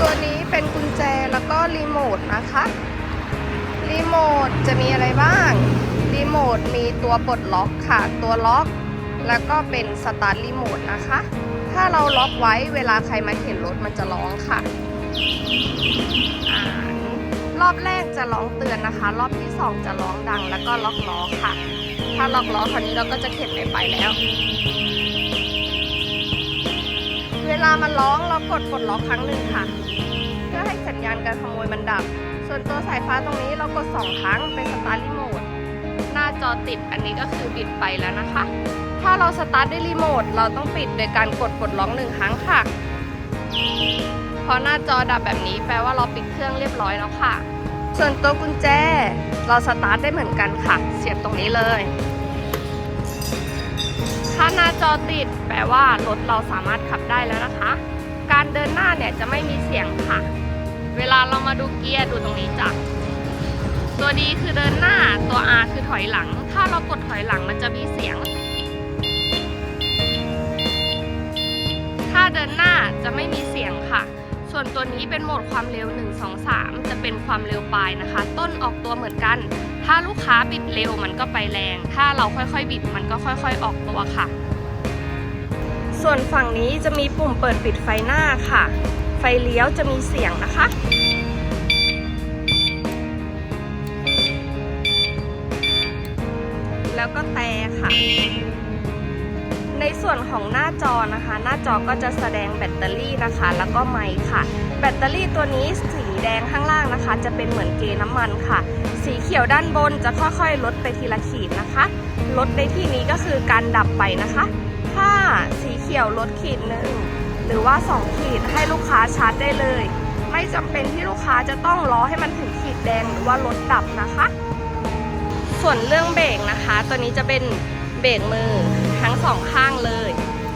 ตัวนี้เป็นกุญแจแล้วก็รีโมทนะคะ รีโมทจะมีอะไรบ้าง รีโมทมีตัวปลดล็อกค่ะ ตัวล็อก แล้วก็เป็นสตาร์ทรีโมทนะคะ ถ้าเราล็อกไว้เวลาใครมาเข็นรถมันจะร้องค่ะอรอบแรกจะร้องเตือนนะคะ รอบที่สองจะร้องดังแล้วก็ล็อกล้อค่ะ ถ้าล็อกล้อคราวนี้เราก็จะเข็นไม่ไปแล้ว ลามันร้องเรากดปลดล็อกครั้งหนึ่งค่ะ เพื่อให้สัญญาณการขโมยมันดับ ส่วนตัวสายฟ้าตรงนี้เรากด 2 ครั้งเป็นสตาร์ทรีโมทหน้าจอติดอันนี้ก็คือปิดไปแล้วนะคะ ถ้าเราสตาร์ทด้วยรีโมทเราต้องปิดโดยการกดปลดล็อกหนึ่งครั้งค่ะ พอหน้าจอดับแบบนี้แปลว่าเราปิดเครื่องเรียบร้อยแล้วค่ะ ส่วนตัวกุญแจ เราสตาร์ทได้เหมือนกันค่ะ เสียบตรงนี้เลย ถ้าหน้าจอติดแปลว่ารถเราสามารถขับได้แล้วนะคะ การเดินหน้าเนี่ยจะไม่มีเสียงค่ะ เวลาเรามาดูเกียร์ดูตรงนี้จ้ะตัวดีคือเดินหน้าตัว R คือถอยหลัง ถ้าเรากดถอยหลังมันจะมีเสียง ถ้าเดินหน้าจะไม่มีเสียงค่ะ ส่วนตัวนี้เป็นโหมดความเร็ว 1 2 3 จะเป็นความเร็วปลายนะคะ ต้นออกตัวเหมือนกัน ถ้าลูกค้าบิดเร็วมันก็ไปแรง ถ้าเราค่อยๆ บิดมันก็ค่อย ๆ ออกตัวค่ะ ส่วนฝั่งนี้จะมีปุ่มเปิดปิดไฟหน้าค่ะ ไฟเลี้ยวจะมีเสียงนะคะแล้วก็แต่ค่ะ ในส่วนของหน้าจอนะคะ หน้าจอก็จะแสดงแบตเตอรี่นะคะ แล้วก็ไมค์ค่ะ แบตเตอรี่ตัวนี้สีแดงข้างล่างนะคะ จะเป็นเหมือนเกน้ำมันค่ะ สีเขียวด้านบนจะค่อยๆ ลดไปทีละขีดนะคะ ลดในที่นี้ก็คือการดับไปนะคะ ถ้าสีเขียวลดขีดหนึ่งหรือว่า 2 ขีดให้ลูกค้าชาร์จได้เลย ไม่จำเป็นที่ลูกค้าจะต้องรอให้มันถึงขีดแดงหรือว่ารถดับนะคะ ส่วนเรื่องเบรกนะคะ ตัวนี้จะเป็น เบรกมือทั้งสองข้างเลย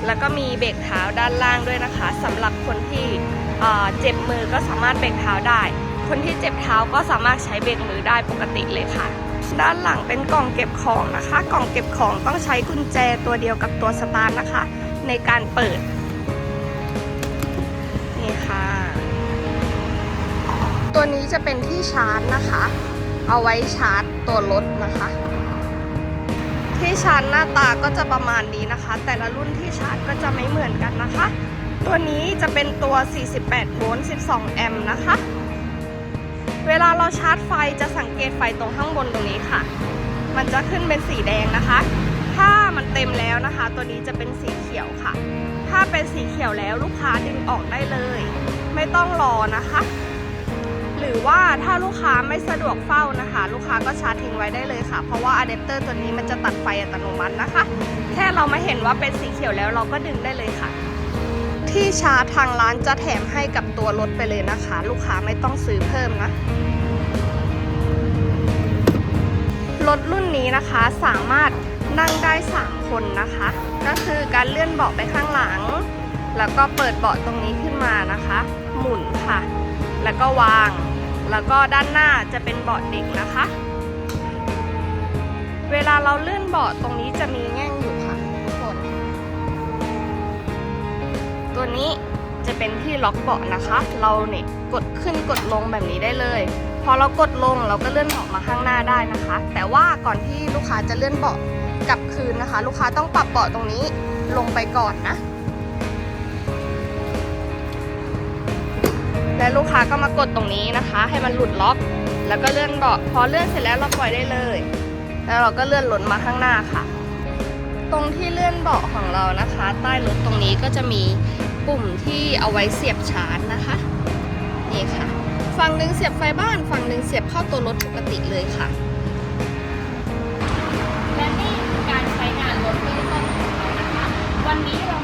แล้วก็มีเบรกเท้าด้านล่างด้วยนะคะสำหรับคนที่เอ่อเจ็บมือก็สามารถเบรกเท้าได้ คนที่เจ็บเท้าก็สามารถใช้เบรกมือได้ปกติเลยค่ะ ด้านหลังเป็นกล่องเก็บของนะคะ กล่องเก็บของต้องใช้กุญแจตัวเดียวกับตัวสตาร์ทนะคะ ในการเปิดนี่ค่ะ ตัวนี้จะเป็นที่ชาร์จนะคะ เอาไว้ชาร์จตัวรถนะคะ ที่ชาร์จหน้าตาก็จะประมาณนี้นะคะ แต่ละรุ่นที่ชาร์จก็จะไม่เหมือนกันนะคะ ตัวนี้จะเป็นตัว 48 โวลต์ 12 แอมป์นะคะ เวลาเราชาร์จไฟจะสังเกตไฟตรงข้างบนตรงนี้ค่ะ มันจะขึ้นเป็นสีแดงนะคะ ถ้ามันเต็มแล้วนะคะ ตัวนี้จะเป็นสีเขียวค่ะ ถ้าเป็นสีเขียวแล้วลูกค้าดึงออกได้เลย ไม่ต้องรอนะคะ หรือว่าถ้าลูกค้าไม่สะดวกเฝ้านะคะ ลูกค้าก็ชาร์จทิ้งไว้ได้เลยค่ะ เพราะว่าอะแดปเตอร์ตัวนี้มันจะตัดไฟอัตโนมัตินะคะ แค่เรามาเห็นว่าเป็นสีเขียวแล้วเราก็ดึงได้เลยค่ะ ที่ชาร์จทางร้านจะแถมให้กับตัวรถไปเลยนะคะ ลูกค้าไม่ต้องซื้อเพิ่มนะรถรุ่นนี้นะคะสามารถนั่งได้ 3 คนนะคะ ก็คือการเลื่อนเบาะไปข้างหลัง แล้วก็เปิดเบาะตรงนี้ขึ้นมานะคะ หมุนค่ะ แล้วก็วาง แล้วก็ด้านหน้าจะเป็นเบาะเด็กนะคะ เวลาเราเลื่อนเบาะตรงนี้จะมีแง่งอยู่ค่ะทุกคน ตัวนี้จะเป็นที่ล็อกเบาะนะคะ เราเนี่ยกดขึ้นกดลงแบบนี้ได้เลย พอเรากดลงเราก็เลื่อนเบาะมาข้างหน้าได้นะคะ แต่ว่าก่อนที่ลูกค้าจะเลื่อนเบาะกลับคืนนะคะ ลูกค้าต้องปรับเบาะตรงนี้ลงไปก่อนนะ และลูกค้าก็มากดตรงนี้นะคะ ให้มันหลุดล็อก แล้วก็เลื่อนเบาะพอเลื่อนเสร็จแล้วเราปล่อยได้เลย แล้วเราก็เลื่อนหล่นมาข้างหน้าค่ะ ตรงที่เลื่อนเบาะของเรานะคะ ใต้รถตรงนี้ก็จะมีปุ่มที่เอาไว้เสียบชาร์จนะคะนี่ค่ะฝั่งหนึ่งเสียบไฟบ้านฝั่งหนึ่งเสียบเข้าตัวรถปกติเลยค่ะ และนี่คือการใช้งานรถเบื้องต้นของเรานะคะ วันนี้เรา